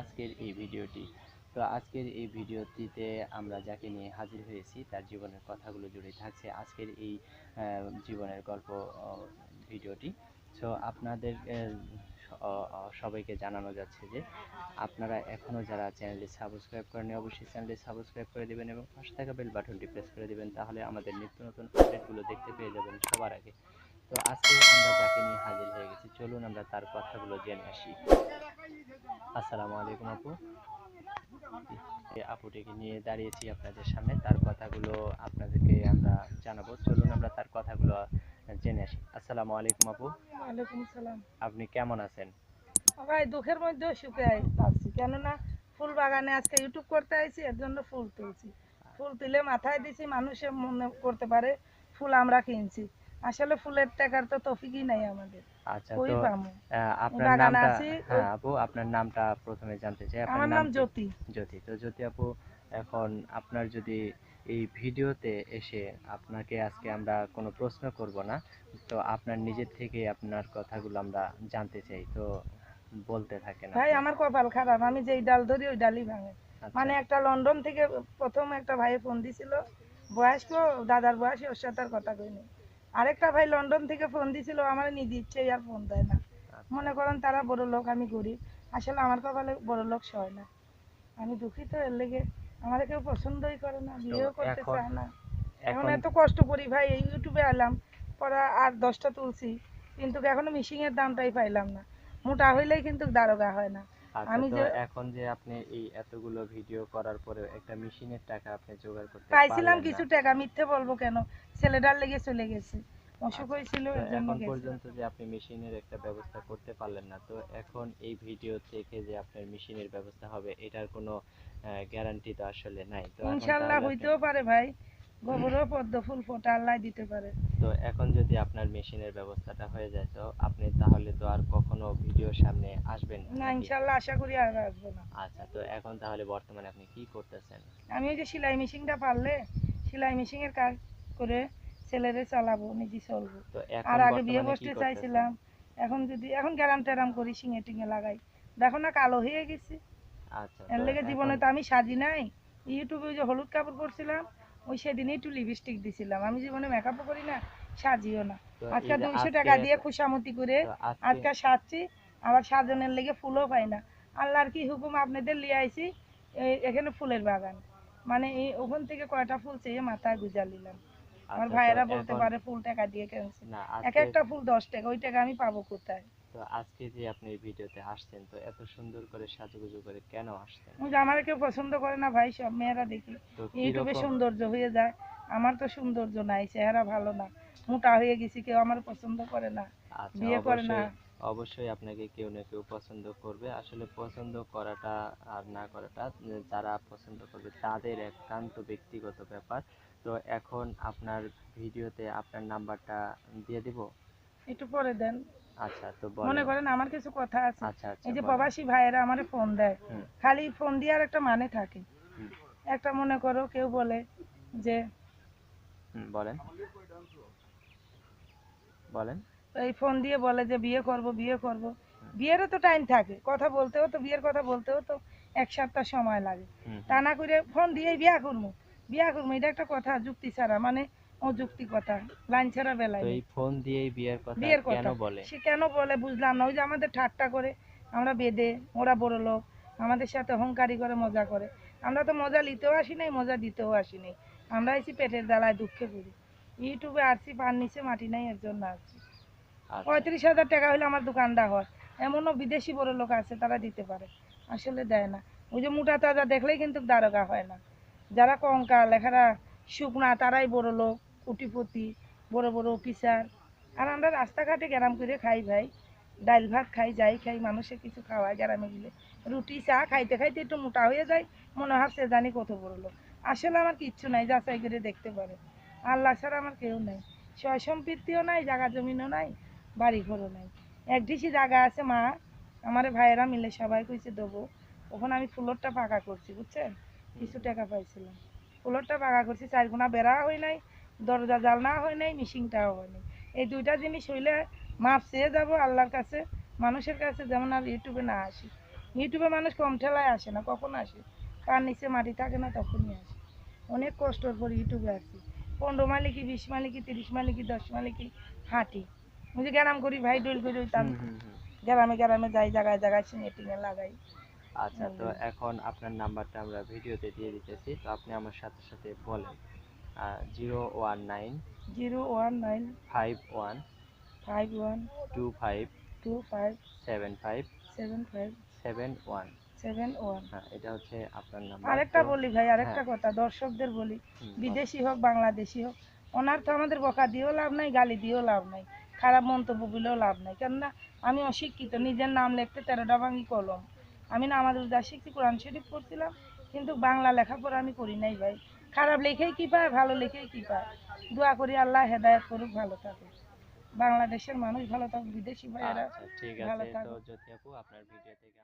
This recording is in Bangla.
আজকের এই ভিডিওটি। তো আজকের এই ভিডিওটিতে আমরা যাকে নিয়ে হাজির হয়েছি, তার জীবনের কথাগুলো জুড়ে থাকছে আজকের এই জীবনের গল্প ভিডিওটি। সো আপনাদের সবাইকে জানানো যাচ্ছে যে, আপনারা এখনও যারা চ্যানেলটি সাবস্ক্রাইব করেনি অবশ্যই চ্যানেলটি সাবস্ক্রাইব করে দেবেন এবং পাশে থাকা বেল বাটনটি প্রেস করে দেবেন, তাহলে আমাদের নিত্য নতুন আপডেটগুলো দেখতে পেয়ে যাবেন সবার আগে। তো আজকে আমরা যাকে নিয়ে হাজির হয়ে গেছি, চলুন আমরা তার কথাগুলো জেনে আসি। আসসালামু আলাইকুম আপু। এই আপুটিকে নিয়ে দাঁড়িয়েছি আপনাদের সামনে তার কথাগুলো আপনাদেরকে আমরা জানাব। চলুন আমরা তার কথাগুলো জেনে আসি। আসসালামু আলাইকুম আপু। ওয়ালাইকুম সালাম আপনি কেমন আছেন? ভাই দুঃখের মধ্যেও সুখে আছি কেননা ফুল বাগানে আজকে ইউটিউব করতে আইছি এর জন্য ফুল তুলছি। ফুল তুলে মাথায় দিছি মানুষে মনে করতে পারে ফুল আমরা কিনছি। আসলে ফুলের টাকার তো তফিকই নাই আমাদের। আচ্ছা তো আপনার নামটা হ্যাঁ আপু আপনার নামটা প্রথমে জানতে চাই। আমার নাম? জ্যোতি। জ্যোতি। তো জ্যোতি আপু এখন আপনার যদি এই ভিডিওতে এসে আপনাকে আজকে আমরা কোনো প্রশ্ন করব না তো আপনার নিজের থেকে আপনার কথাগুলো আমরা জানতে চাই। তো বলতে থাকেন ভাই আমার কপাল খারাপ। আমি যেই ডাল ধরি ওই ডালই ভাঙে। আচ্ছা, মানে একটা লন্ডন থেকে প্রথম একটা ভাই ফোন দিছিল। বয়স্ক দাদার বয়সে ওর সাথে আর কথা কইনি। আরেকটা ভাই লন্ডন থেকে ফোন দিছিল আমার নিজে ইচ্ছে আর ফোন দেয় না। আচ্ছা। মনে করেন তারা বড় লোক আমি গরিব। আসলে আমার কপালে বড় লোক সয় না। আমি দুঃখিত এর লেগে আমার কেউ পছন্দই করে না বিয়েও করতে চায় না। এখন এত কষ্ট করি ভাই এই ইউটিউবে এলাম পরে আর দশটা তুলছি কিন্তু এখনও মিশিং এর দামটাই পাইলাম না। মোটা হইলেই কিন্তু দারোগা হয় না। আমি তো এখন যে আপনি এই এতগুলো ভিডিও করার পরে একটা মেশিনের টাকা আপনি জোগাড় করতে পাইছিলাম কিছু টাকা মিথ্যে বলব কেন? ছেলেটার লেগে চলে গেছে। অসুখ হয়েছিল তো জন্য এখন পর্যন্ত যে আপনি মেশিনের একটা ব্যবস্থা করতে পারলেন না তো এখন এই ভিডিও থেকে যে আপনার মেশিনের ব্যবস্থা হবে এটার কোনো গ্যারান্টি তো আসলে নাই। তো এখন ইনশাল্লাহ হইতেও পারে ভাই। গোবরও পদ্ম ফুল ফোটা আল্লাহ দিতে পারে। তো এখন যদি আপনার মেশিনের ব্যবস্থাটা হয়ে যায় তো আপনি তাহলে তো আর কখনো ভিডিওর সামনে আসবেন না ইনশাল্লাহ আশা করি আর আসব না। আচ্ছা তো এখন তাহলে বর্তমানে আপনি কি করতেছেন? আমি ওই যে সেলাই মেশিনটা পারলে সেলাই মেশিনের কাজ করে ছেলেরে চালাবো নিজে চলবো। আর আগে বিয়ে বসতে চাইছিলাম এখন যদি এখন গ্যারাম ট্যারাম করি শিঙে টিঙে লাগাই। দেখো না কালো হয়ে গেছি। আচ্ছা এর লেগে জীবনে তো আমি সাজি নাই। ইউটিউবে ওই যে হলুদ কাপড় পরছিলাম ওই সেদিনই একটু লিপস্টিক দিছিলাম। আমি জীবনে মেকআপও করি না সাজিও না। আজকে দুইশো টাকা দিয়ে খুশামতি করে আজকে সাজছি আবার সাজনের লেগে ফুলও পাই না। আল্লাহর কি হুকুম? আপনাদের লিয়ে আইছি এখানে ফুলের বাগান। মানে এই ওখান থেকে কয়টা ফুল চেয়ে মাথায় গুজা নিলাম। আমার আচ্ছা, ভাইয়েরা বলতে পারে ফুল টাকা দিয়ে কেনছে না এক একটা ফুল দশ টাকা ওই টাকা আমি পাবো কোথায়? তো আজকে যে আপনি এই ভিডিওতে আসছেন তো এত সুন্দর করে সাজুগুজু করে কেন আসছেন? ওই যে আমার কেউ পছন্দ করে না ভাই সব মেয়েরা দেখি। তো ইউটিউবে সৌন্দর্য হয়ে যায়। আমার তো সৌন্দর্য নাই চেহারা ভালো না। মোটা হয়ে গেছি কেউ আমার পছন্দ করে না আচ্ছা বিয়ে করে না। অবশ্যই অবশ্যই আপনাকে কেউ না কেউ পছন্দ করবে। আসলে পছন্দ করাটা আর না করাটা উম, যারা পছন্দ করবে তাদের একান্ত ব্যক্তিগত ব্যাপার। তো এখন আপনার ভিডিওতে আপনার নাম্বারটা দিয়ে দিব। একটু পরে দেন। আচ্ছা তো মনে করেন আমার কিছু কথা আছে। আচ্ছা আচ্ছা এই যে প্রবাসী ভাইয়েরা আমারে ফোন দেয় খালি ফোন দেওয়ার একটা মানে থাকে। একটা মনে করো কেউ বলে যে বলেন। বলেন। এই ফোন দিয়ে বলে যে বিয়ে করব বিয়ে করব। বিয়েরও তো টাইম থাকে। কথা বলতেও তো বিয়ের কথা বলতেও তো এক সপ্তাহ সময় লাগে। তা না করে ফোন দিয়েই বিয়া করব বিয়া করব এটা একটা কথা যুক্তি ছাড়া। মানে অযুক্তি কথা লাইন ছাড়া বেলায় এই ফোন দিয়েই বিয়ের কথা বিয়ের কেন কথা। বলে? সে কেন বলে বুঝলাম না। ওই যে আমাদের ঠাট্টা করে আমরা বেদে ওরা বড় লোক আমাদের সাথে অহংকারী করে মজা করে। আমরা তো মজা নিতেও আসি নাই মজা দিতেও আসি নাই। আমরা এসি পেটের জ্বালায় দুঃখে পড়ি ইউটিউবে আসছি পার নিচে মাটি নাই এর জন্য আসছি আচ্ছা, পঁয়ত্রিশ হাজার টাকা হলে আমার দোকানটা হয়। এমনও বিদেশি বড় লোক আছে তারা দিতে পারে। আসলে দেয় না। ওই যে মোটা তাজা দেখলেই কিন্তু দারোগা হয় না। যারা কঙ্কাল লেখারা শুকনা তারাই বড় লোক। কুটিপতি, বড় বড় অফিসার। আর আমরা রাস্তাঘাটে গ্যারাম করে খাই ভাই। ডাল ভাত খাই, যাই খাই, মানুষে কিছু খাওয়াই গ্রামে গেলে। রুটি, চা খাইতে খাইতে একটু মোটা হয়ে যায়, মনে হয় সে জানি কত বড় লোক। আসলে আমার কিচ্ছু নাই, যাচাই করে দেখতে পারে। আল্লাহ ছাড়া আমার কেউ নাই। সয় সম্পত্তিও নাই, জায়গা জমিনও নাই বাড়ি ঘরও নাই। এক ঢিসি জায়গা আছে, মা। আমার ভাইয়েরা মিলে সবাই কইছে, দেবো। ওখানে আমি ফুলরটা পাকা করছি, বুঝছেন? কিছু টাকা পাইছিলাম। ফুলরটা পাকা করছি, চার গুণা বেড়া হয় নাই। দরজা জালনা হয় নাই মিশিংটাও হয় নাই। এই দুইটা জিনিস হইলে মাপ চেয়ে যাব আল্লাহর কাছে মানুষের কাছে যেমন আর ইউটিউবে না আসি। ইউটিউবে মানুষ কম ঠেলায় আসে না কখন আসে। তার নিচে মাটি থাকে না তখনই আসে। অনেক কষ্টর পর ইউটিউবে আসি। পনেরো মাইলে কি বিশ মাইলে কি তিরিশ মাইলে কি দশ মাইলে কি হাঁটি বুঝে গ্রাম করি ভাই ডোল করে ওইতাম। গ্রামে গ্রামে যাই জায়গায় জায়গায় সিঙে টিঙে লাগাই। আচ্ছা তো এখন আপনার নাম্বারটা আমরা ভিডিওতে দিয়ে দিতেছি তো আপনি আমার সাথে সাথে বলেন। Zero one nine zero one nine five one five one two five two five seven five seven five seven one. Seven one হ্যাঁ এটা হচ্ছে আপনার নাম্বার। আরেকটা বলি ভাই আরেকটা হ্যাঁ। কথা দর্শকদের বলি বিদেশি হোক বাংলাদেশি হোক ওনার তো আমাদের বকা দিয়েও লাভ নাই গালি দিয়েও লাভ নাই খারাপ মন্তব্য বলেও লাভ নাই কেননা আমি অশিক্ষিত নিজের নাম লিখতে তেরোটা ভাঙি কলম। আমি না আমাদের যা শিখছি কোরআন শরীফ পড়ছিলাম কিন্তু বাংলা লেখাপড়া আমি করি নাই ভাই। খারাপ লেখেই কি পায় ভালো লেখেই কি পায়? দোয়া করি আল্লাহ হেদায়ত করুক ভালো থাকুক। বাংলাদেশের মানুষ ভালো থাকুক বিদেশি ভাইয়েরা আচ্ছা ঠিক ভালো আছে তো থাকো। জ্যোতি আপু আপনার ভিডিও থেকে